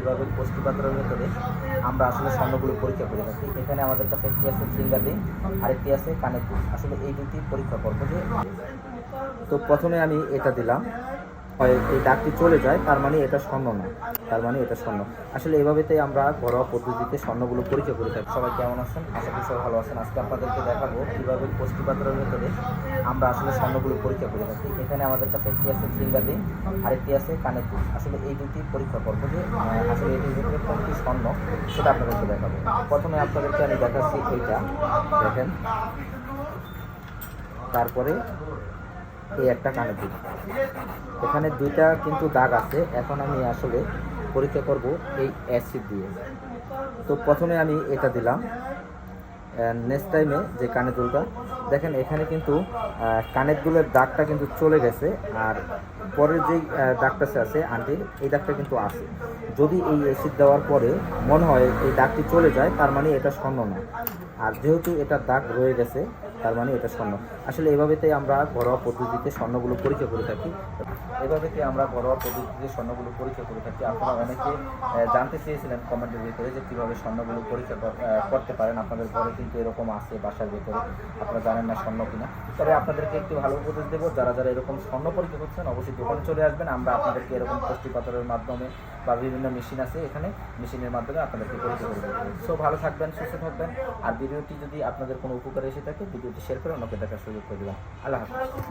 কীভাবে পুষ্টিপাত্রের ভেতরে আমরা আসলে স্বর্ণগুলো পরীক্ষা করে থাকি। এখানে আমাদের কাছে একটি আছে ফিঙ্গার রিং আরেকটি আছে কানের আসলে এই দুটি পরীক্ষা করব যে তো প্রথমে আমি এটা দিলাম। হয় এই দাগটি চলে যায়, তার মানে এটা স্বর্ণ না। তার মানে এটা স্বর্ণ। আসলে এভাবেতেই আমরা ঘরোয়া পদ্ধতিতে স্বর্ণগুলো পরীক্ষা করে থাকি। সবাই কেমন আছেন? আশা করি সবাই ভালো আছেন। আজকে আপনাদেরকে দেখাবো কীভাবে পুষ্টিপাত্রের ভেতরে আমরা আসলে স্বর্ণগুলো পরীক্ষা করে থাকি। এখানে আমাদের কাছে একটি আছে ফিঙ্গার রিং আরেকটি আছে কানের দুল। আসলে এই দুটি পরীক্ষা করব যে আসলে এটির ভেতরে কোনটি স্বর্ণ, সেটা আপনাদেরকে দেখাবো। প্রথমে আপনাদেরকে আমি দেখাচ্ছি এইটা। দেখেন। তারপরে এই একটা কানের দুল। এখানে দুইটা কিন্তু দাগ আছে। এখন আমি আসলে পরীক্ষা করব এই অ্যাসিড দিয়ে। তো প্রথমে আমি এটা দিলাম। নেক্সট টাইমে যে কানের দুলটা, দেখেন এখানে কিন্তু কানের দুলের দাগটা কিন্তু চলে গেছে, আর পরের যেই দাগটা আছে আন্টির এই দাগটা কিন্তু আছে। যদি এই অ্যাসিড দেওয়ার পরে মনে হয় এই দাগটি চলে যায়, তার মানে এটা স্বর্ণ না। আর যেহেতু এটা দাগ রয়ে গেছে, তার মানে এটা স্বর্ণ। আসলে এভাবেতেই আমরা ঘরোয়া পদ্ধতিতে স্বর্ণগুলো পরীক্ষা করে থাকি। এভাবেতে আমরা ঘরোয়া পদ্ধতিতে স্বর্ণগুলো পরীক্ষা করে থাকি? আপনারা অনেকে জানতে চেয়েছিলেন কমেন্টের ভিতরে যে কীভাবে স্বর্ণগুলো পরীক্ষা কর- করতে পারেন। আপনাদের ঘরে কিন্তু এরকম আছে বাসার ভিতরে। আপনারা জানেন না স্বর্ণ কিনা। তবে আপনাদেরকে একটি ভালো উপদেশ দেবো। যারা যারা এরকম স্বর্ণ পরীক্ষা করছেন, অবশ্যই দোকানে চলে আসবেন। আমরা আপনাদেরকে এরকম পুষ্টি পাথরের মাধ্যমে বা বিভিন্ন মেশিন আছে, এখানে মেশিনের মাধ্যমে আপনাদেরকে পরীক্ষা করে দেবো। সো ভালো থাকবেন, সুস্থ থাকবেন। আর ভিডিওটি যদি আপনাদের কোনো উপকারে এসে থাকে, ভিডিওটি শেয়ার করে অন্যকে দেখার সুযোগ করে দেবেন। আল্লাহ হাফিজ।